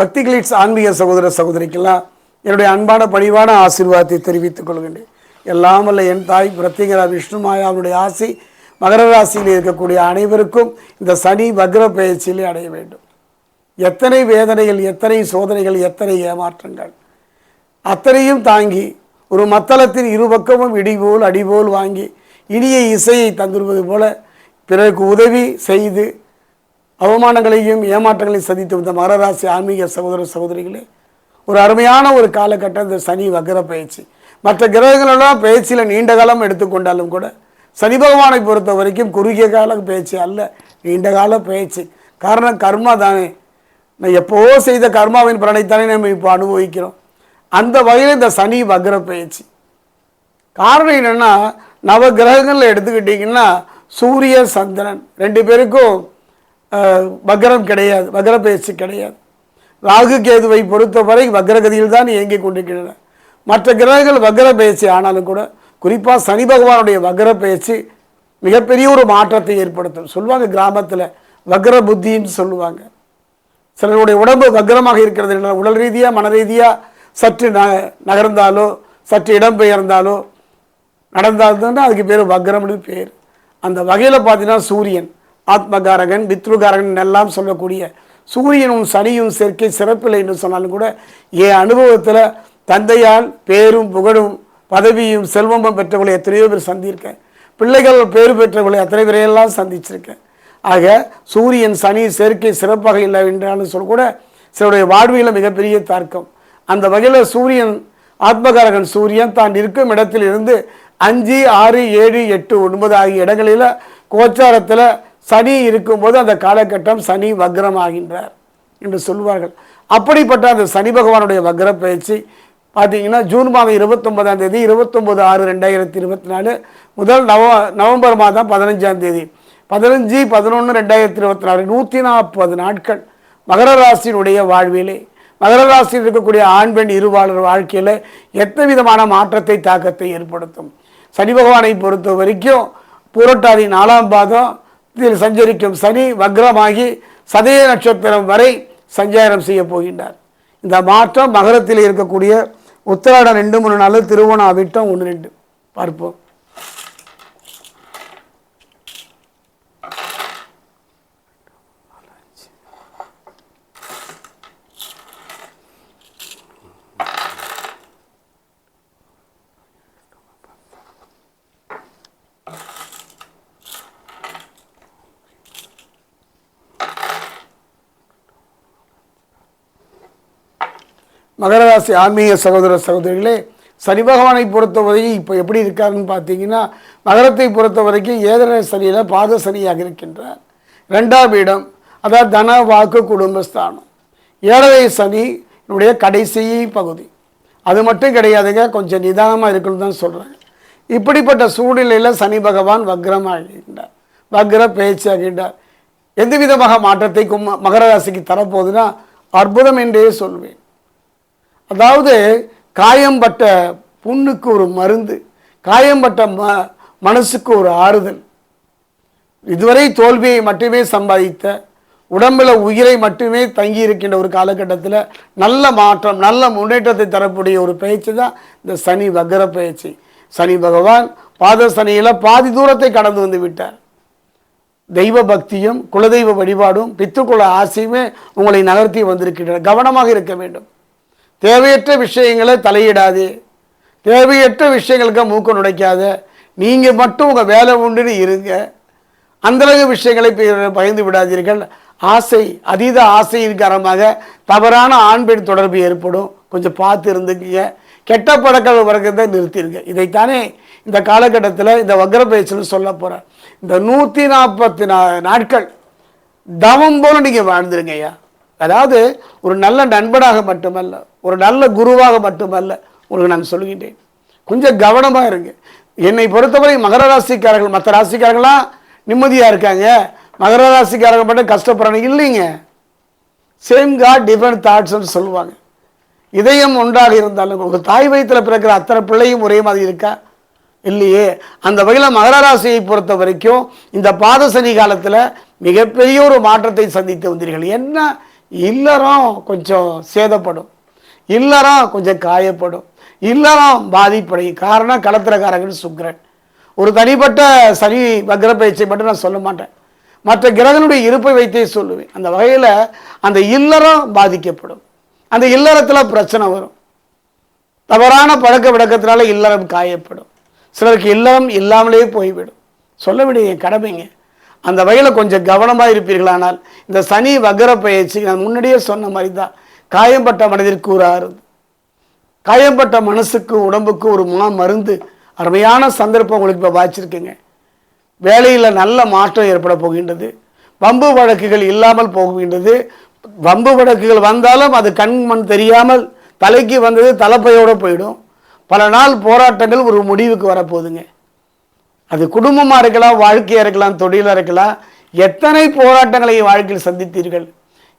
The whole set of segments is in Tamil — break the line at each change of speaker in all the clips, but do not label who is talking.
பக்தி கிளிட்ஸ் ஆன்மீக சகோதர சகோதரிக்கெல்லாம் என்னுடைய அன்பான பணிவான ஆசீர்வாதத்தை தெரிவித்துக் கொள்கின்றேன். எல்லாம் அல்ல என் தாய் பிரத்யேகரா விஷ்ணுமாயாவுடைய ஆசை மகர ராசியில் இருக்கக்கூடிய அனைவருக்கும் இந்த சனி வக்ர பயிற்சியிலே அடைய வேண்டும். எத்தனை வேதனைகள் எத்தனை சோதனைகள் எத்தனை ஏமாற்றங்கள். அத்தனையும் தாங்கி ஒரு மத்தளத்தின் இருபக்கமும் இடிபோல் அடிபோல் வாங்கி இனிய இசையை தந்துடுவது போல பிறருக்கு உதவி செய்து அவமானங்களையும் ஏமாற்றங்களையும் சந்தித்து வந்த மகராசி ஆன்மீக சகோதர சகோதரிகளே ஒரு அருமையான ஒரு காலகட்டம் இந்த சனி வக்கர பயிற்சி. மற்ற கிரகங்களெல்லாம் பயிற்சியில் நீண்ட காலம் எடுத்துக்கொண்டாலும் கூட சனி பகவானை பொறுத்த வரைக்கும் குறுகிய கால பயிற்சி அல்ல நீண்ட கால பயிற்சி. காரணம் கர்மா தானே. நான் எப்போவோ செய்த கர்மாவின் பலனைத்தானே நம்ம இப்போ அனுபவிக்கிறோம். அந்த வகையில் இந்த சனி வக்ர பயிற்சி. காரணம் என்னென்னா நவ கிரகங்களில் எடுத்துக்கிட்டிங்கன்னா சூரிய சந்திரன் ரெண்டு பேருக்கும் வக்கரம் வக்ரம் கிடையாது வக்ர பயிற்சி கிடையாது. ராகு கேதுவை பொறுத்தவரை வக்ரகதியில் தான் இயங்கிக் கொண்டிருக்கின்றன. மற்ற கிரகங்கள் வக்ர பயிற்சி ஆனாலும் கூட குறிப்பாக சனி பகவானுடைய வக்ர பயிற்சி மிகப்பெரிய ஒரு மாற்றத்தை ஏற்படுத்தும். சொல்லுவாங்க கிராமத்தில் வக்ர புத்தின்னு சொல்லுவாங்க. சிலருடைய உடம்பு வக்ரமாக இருக்கிறது இல்லை உடல் ரீதியாக மன ரீதியாக சற்று ந நகர்ந்தாலோ சற்று இடம்பெயர்ந்தாலோ நடந்தால்தான் அதுக்கு பேர் வக்ரம்னு பேர். அந்த வகையில் பார்த்தீங்கன்னா சூரியன். ஆத்மகாரகன் பித்ருகாரகன் எல்லாம் சொல்லக்கூடிய சூரியனும் சனியும் சேர்க்கை சிறப்பில்லை என்று சொன்னாலும் கூட என் அனுபவத்தில் தந்தையால் பேரும் புகழும் பதவியும் செல்வமும் பெற்றவர்களை எத்தனையோ பேர் சந்தியிருக்கேன் பிள்ளைகள் பேர் பெற்றவர்களை அத்தனை பேரையெல்லாம் சந்திச்சிருக்கேன். ஆக சூரியன் சனி சேர்க்கை சிறப்பாக இல்லை என்றாலும் சொல்ல கூட சிலருடைய வாழ்வியில் மிகப்பெரிய தர்க்கம். அந்த வகையில் சூரியன் ஆத்மகாரகன் சூரியன் தான் இருக்கும் இடத்தில் இருந்து அஞ்சு ஆறு ஏழு எட்டு ஒன்பது ஆகிய இடங்களில் கோச்சாரத்தில் சனி இருக்கும்போது அந்த காலகட்டம் சனி வக்ரமாகின்றார் என்று சொல்வார்கள். அப்படிப்பட்ட அந்த சனி பகவானுடைய வக்ர பயிற்சி பார்த்தீங்கன்னா ஜூன் மாதம் இருபத்தொன்பதாம் தேதி இருபத்தொம்போது ஆறு ரெண்டாயிரத்தி இருபத்தி நாலு முதல் நவ நவம்பர் மாதம் பதினஞ்சாம் தேதி. பதினஞ்சு பதினொன்று ரெண்டாயிரத்தி இருபத்தி நாலு நூற்றி நாற்பது நாட்கள் மகர ராசியினுடைய வாழ்விலே. மகர ராசியில் இருக்கக்கூடிய ஆண் பெண் இருவாளர் வாழ்க்கையில் எத்தனை விதமான மாற்றத்தை தாக்கத்தை ஏற்படுத்தும். சனி பகவானை பொறுத்த வரைக்கும் புரட்டாதி நாலாம் பாதம் இதில் சஞ்சரிக்கும் சனி வக்ரமாகி சதய நட்சத்திரம் வரை சஞ்சாரம் செய்ய போகின்றார். இந்த மாற்றம் மகரத்தில் இருக்கக்கூடிய உத்தராட ரெண்டு மூணு நாள் திருவோணம் அவிட்டம் ஒன்று ரெண்டு. பார்ப்போம். மகர ராசி ஆன்மீக சகோதர சகோதரிகளே சனி பகவானை பொறுத்தவரை இப்போ எப்படி இருக்காருன்னு பார்த்தீங்கன்னா மகரத்தை பொறுத்த வரைக்கும் ஏதர சனியில் பாத சனியாக இருக்கின்றார். ரெண்டாம் இடம் அதாவது தன வாக்கு குடும்பஸ்தானம். ஏழரை சனி என்னுடைய கடைசி பகுதி. அது மட்டும் கிடையாதுங்க கொஞ்சம் நிதானமாக இருக்கணும் தான் சொல்கிறேன் இப்படிப்பட்ட சூழ்நிலையில் சனி பகவான் வக்ரமாகின்றார். வக்ர பேச்சாகின்றார் எந்த விதமாக மாற்றத்தை மகர ராசிக்கு தரப்போகுதுன்னா அற்புதம் என்றே சொல்வேன். அதாவது காயம்பட்ட புண்ணுக்கு ஒரு மருந்து காயம்பட்ட ம மனசுக்கு ஒரு ஆறுதல். இதுவரை தோல்வியை மட்டுமே சம்பாதித்த உடம்பில் உயிரை மட்டுமே தங்கி இருக்கின்ற ஒரு காலகட்டத்தில் நல்ல மாற்றம் நல்ல முன்னேற்றத்தை தரக்கூடிய ஒரு பயிற்சி தான் இந்த சனி வக்கர பயிற்சி. சனி பகவான் பாத சனியில் பாதி தூரத்தை கடந்து வந்து விட்டார். தெய்வ பக்தியும் குலதெய்வ வழிபாடும் பித்துக்குல ஆசையுமே உங்களை நகர்த்தி வந்திருக்கின்றன. கவனமாக இருக்க வேண்டும். தேவையற்ற விஷயங்களை தலையிடாது. தேவையற்ற விஷயங்களுக்கு மூக்க நுழைக்காத. நீங்கள் மட்டும் உங்கள் வேலை உண்டுன்னு இருங்க. அந்தளவு விஷயங்களை பி- பகிர்ந்து விடாதீர்கள். ஆசை அதீத ஆசையின் காரணமாக தவறான ஆண் பெண் தொடர்பு ஏற்படும். கொஞ்சம் பார்த்து இருந்துக்குங்க. கெட்ட பழக்க வர்க்கத்தை நிறுத்திடுங்க இதைத்தானே இந்த காலகட்டத்தில் இந்த வக்ர பயிற்சியில் சொல்ல போகிறேன் இந்த நூற்றி நாற்பத்தி நா நாட்கள் தவம் போல நீங்கள் வாழ்ந்துருங்க ஐயா அதாவது ஒரு நல்ல நண்பனாக மட்டுமல்ல ஒரு நல்ல குருவாக மட்டுமல்ல உங்களுக்கு நான் சொல்கின்றேன். கொஞ்சம் கவனமாக இருங்க. என்னை பொறுத்தவரை மகர ராசிக்காரர்கள் மற்ற ராசிக்காரங்களாம் நிம்மதியாக இருக்காங்க. மகர ராசிக்காரர்கள் மட்டும் கஷ்டப்படுறாங்க. இல்லைங்க. சேம் காட் டிஃப்ரெண்ட் தாட்ஸ்னு சொல்லுவாங்க. இதயம் ஒன்றாக இருந்தாலும் உங்கள் தாய் வயிற்றில் பிறக்கிற அத்தனை பிள்ளையும் ஒரே மாதிரி இருக்கா? இல்லையே. அந்த வகையில் மகர ராசியை பொறுத்த வரைக்கும் இந்த பாத சனி காலத்தில் மிகப்பெரிய ஒரு மாற்றத்தை சந்தித்து வந்தீர்கள். என்ன? இல்லறம் கொஞ்சம் சேதப்படும். இல்லறம் கொஞ்சம் காயப்படும். இல்லறம் பாதிப்படையும். காரணம் களத்திரக்காரங்கன்னு சுக்கரன். ஒரு தனிப்பட்ட சனி வக்ர பயிற்சியை மட்டும் நான் சொல்ல மாட்டேன். மற்ற கிரகனுடைய இருப்பை வைத்தே சொல்லுவேன். அந்த வகையில் அந்த இல்லறம் பாதிக்கப்படும். அந்த இல்லறத்தில் பிரச்சனை வரும். தவறான பழக்க விளக்கத்தினால இல்லறம் காயப்படும். சிலருக்கு இல்லறம் இல்லாமலே போய்விடும். சொல்ல வேண்டிய என் கடமைங்க. அந்த வகையில் கொஞ்சம் கவனமாக இருப்பீர்களானால் இந்த சனி வகர பயிற்சி நான் முன்னாடியே சொன்ன மாதிரி தான் காயம்பட்ட மனதிற்கு ஒரு ஆறுது காயம்பட்ட மனசுக்கு உடம்புக்கு ஒரு மா மருந்து. அருமையான சந்தர்ப்பம் உங்களுக்கு இப்போ வாய்ச்சிருக்குங்க. வேலையில் நல்ல மாற்றம் ஏற்பட போகின்றது. வம்பு வழக்குகள் இல்லாமல் போகின்றது. வம்பு வழக்குகள் வந்தாலும் அது கண் மண் தெரியாமல் தலைக்கு வந்தது தலைப்பையோடு போயிடும். பல நாள் போராட்டங்கள் ஒரு முடிவுக்கு வரப்போகுதுங்க. அது குடும்பமாக இருக்கலாம் வாழ்க்கையாக இருக்கலாம் தொழிலாக இருக்கலாம் எத்தனை போராட்டங்களை வாழ்க்கையில் சந்தித்தீர்கள்?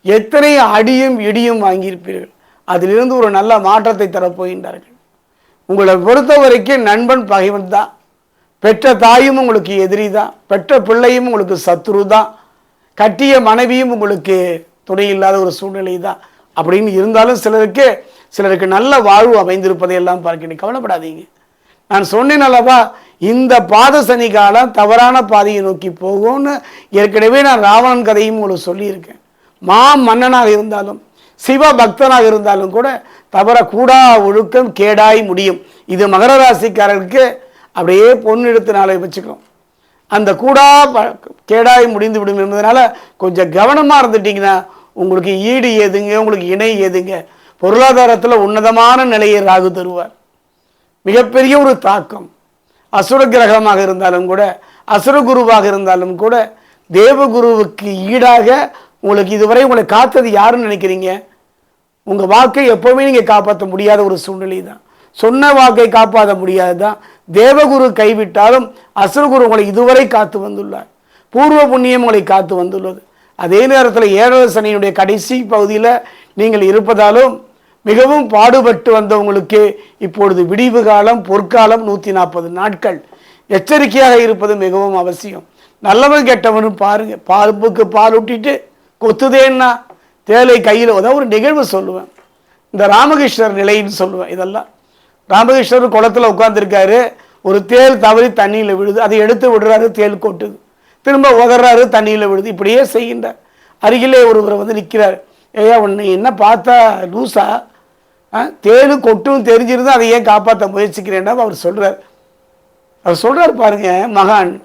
எத்தனை அடியும் இடியும் வாங்கியிருப்பீர்கள்? அதிலிருந்து ஒரு நல்ல மாற்றத்தை தரப்போகின்றார்கள். உங்களை பொறுத்த வரைக்கும் நண்பன் பகைவன் தான். பெற்ற தாயும் உங்களுக்கு எதிரி தான் பெற்ற பிள்ளையும் உங்களுக்கு சத்ரு தான் கட்டிய மனைவியும் உங்களுக்கு துணை இல்லாத ஒரு சூழ்நிலை தான் அப்படின்னு இருந்தாலும் சிலருக்கு சிலருக்கு நல்ல வாழ்வு அமைந்திருப்பதை எல்லாம் பார்க்கிறேன் கவலைப்படாதீங்க. நான் சொன்னேன் அல்லவா இந்த பாத சனி காலம் தவறான பாதையை நோக்கி போகும்னு ஏற்கனவே நான் ராவணன் கதையும் உங்களுக்கு சொல்லியிருக்கேன். மா மன்னனாக இருந்தாலும் சிவ பக்தனாக இருந்தாலும் கூட தவறக்கூடா கூடா ஒழுக்கம் கேடாய் முடியும். இது மகர ராசிக்காரருக்கு அப்படியே பொண்ணு எடுத்து நாளை வச்சுக்கிறோம் அந்த கூடா ப- கேடாய் முடிந்து விடும் என்பதனால கொஞ்சம் கவனமாக இருந்துட்டீங்கன்னா உங்களுக்கு ஈடு ஏதுங்க உங்களுக்கு இணை ஏதுங்க? பொருளாதாரத்தில் உன்னதமான நிலையை ராகு தருவார். மிகப்பெரிய ஒரு தாக்கம். அசுர கிரகமாக இருந்தாலும் கூட அசுர குருவாக இருந்தாலும் கூட தேவகுருவுக்கு ஈடாக உங்களுக்கு இதுவரை உங்களை காத்தது யாருன்னு நினைக்கிறீங்க? உங்கள் வாக்கை எப்போவுமே நீங்கள் காப்பாற்ற முடியாத ஒரு சூழ்நிலை தான் சொன்ன வாக்கை காப்பாற்ற முடியாது தான் தேவகுரு கைவிட்டாலும் அசுரகுரு உங்களை இதுவரை காத்து வந்துள்ளார். பூர்வ புண்ணியம் உங்களை காத்து வந்துள்ளது. அதே நேரத்தில் ஏழரை சனியினுடைய கடைசி பகுதியில் நீங்கள் இருப்பதாலும் மிகவும் பாடுபட்டு வந்தவங்களுக்கு இப்பொழுது விடிவு காலம் பொற்காலம் நூற்றி நாற்பது நாட்கள். எச்சரிக்கையாக இருப்பது மிகவும் அவசியம். நல்லவன் கெட்டவனும் பாருங்க பாலுப்புக்கு பால் ஊட்டிட்டு கொத்துதேன்னா தேலை கையில் ஏதாவது ஒரு நிகழ்வு சொல்லுவேன். இந்த ராமகிருஷ்ணர் நிலைன்னு சொல்லுவேன் இதெல்லாம். ராமகிருஷ்ணர் குளத்துல உட்காந்துருக்காரு ஒரு தேள் தவறி தண்ணியில் விழுது அதை எடுத்து விடுறாரு தேள் கொட்டுது. திரும்ப உதறாரு தண்ணியில் விழுது. இப்படியே செய்கின்றார். அருகிலே ஒருவர் வந்து நிற்கிறார் ஏயா உன்னை என்ன பார்த்தா லூசா? ஆ, தேளு கொட்டும் தெரிஞ்சிருந்து அதை ஏன் காப்பாற்ற முயற்சிக்கிறேன்னா அவர் சொல்கிறார் அவர் சொல்கிறார் பாருங்க மகான்.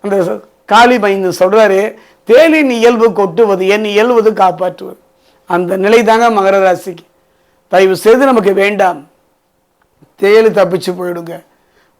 அந்த காளி மைந்து சொல்கிறாரு தேனின் இயல்பு கொட்டுவது என் இயல்வது காப்பாற்றுவது. அந்த நிலை தாங்க மகர ராசிக்கு. தயவு செய்து நமக்கு வேண்டாம். தேலு தப்பிச்சு போயிடுங்க.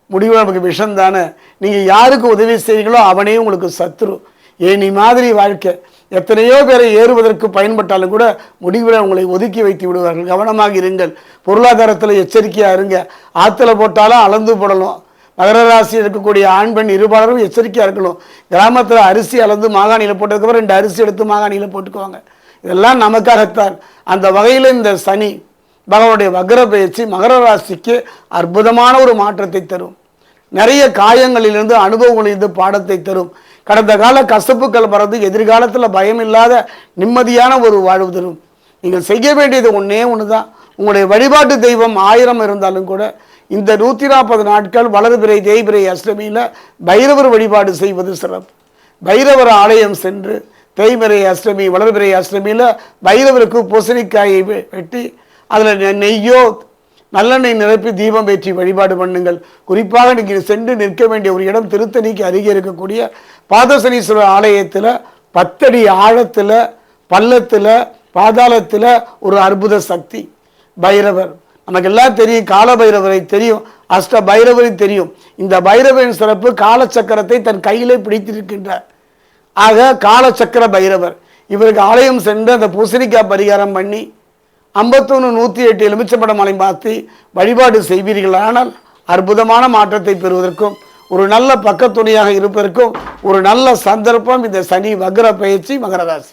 முடிவு நமக்கு விஷம் தானே நீங்கள் யாருக்கு உதவி செய்வீங்களோ அவனே உங்களுக்கு சத்ரு. ஏனி மாதிரி வாழ்க்கை. எத்தனையோ பேரை ஏறுவதற்கு பயன்பட்டாலும் கூட முடிவில் உங்களை ஒதுக்கி வைத்து விடுவார்கள். கவனமாக இருங்கள். பொருளாதாரத்தில் எச்சரிக்கையாக இருங்க. ஆற்றுல போட்டாலும் அளந்து போடணும். மகர ராசியில் இருக்கக்கூடிய ஆண் பெண் இருபாலரும் எச்சரிக்கையாக இருக்கணும். கிராமத்தில் அரிசி அளந்து மாகாணியில் போட்டதுக்கப்புறம் ரெண்டு அரிசி எடுத்து மாகாணியில் போட்டுக்குவாங்க. இதெல்லாம் நமக்காகத்தான். அந்த வகையில் இந்த சனி பகவானுடைய வக்ர பயிற்சி மகர ராசிக்கு அற்புதமான ஒரு மாற்றத்தை தரும். நிறைய காயங்களிலிருந்து அனுபவங்களிலிருந்து பாடத்தை தரும். கடந்த கால கசப்புக்கள் மறந்து எதிர்காலத்தில் பயம் இல்லாத நிம்மதியான ஒரு வாழ்வு தரும். நீங்கள் செய்ய வேண்டியது ஒன்றே ஒன்று தான் உங்களுடைய வழிபாட்டு தெய்வம் ஆயிரம் இருந்தாலும் கூட இந்த நூற்றி நாற்பது நாட்கள் வளர்பிறை தேய்பிறை அஷ்டமியில் பைரவர் வழிபாடு செய்வது சிறப்பு. பைரவர் ஆலயம் சென்று தேய்பிறை அஷ்டமி வளர்பிறை அஷ்டமியில் பைரவருக்கு பூசணிக்காயை வெட்டி அதில் நெய்யோ நல்லெண்ணெய் நிரப்பி தீபம் ஏற்றி வழிபாடு பண்ணுங்கள். குறிப்பாக நீங்கள் சென்று நிற்க வேண்டிய ஒரு இடம் திருத்தணிக்கு அருகே இருக்கக்கூடிய பாதசனீஸ்வரர் ஆலயத்தில் பத்தடி ஆழத்தில் பள்ளத்தில் பாதாளத்தில் ஒரு அற்புத சக்தி. பைரவர். நமக்கு எல்லாம் தெரியும் கால பைரவரை தெரியும் அஷ்ட பைரவரை தெரியும். இந்த பைரவரின் சிறப்பு காலச்சக்கரத்தை தன் கையிலே பிடித்திருக்கின்றார். ஆக காலச்சக்கர பைரவர். இவருக்கு ஆலயம் சென்று அந்த பூசணிக்காய் பரிகாரம் பண்ணி ஐம்பத்தொன்று நூற்றி எட்டு எலுமிச்சம்படம் மலை பார்த்து வழிபாடு செய்வீர்களானால் அற்புதமான மாற்றத்தை பெறுவதற்கும் ஒரு நல்ல பக்கத்துணையாக இருப்பதற்கும் ஒரு நல்ல சந்தர்ப்பம் இந்த சனி வக்ர பயிற்சி மகரராசி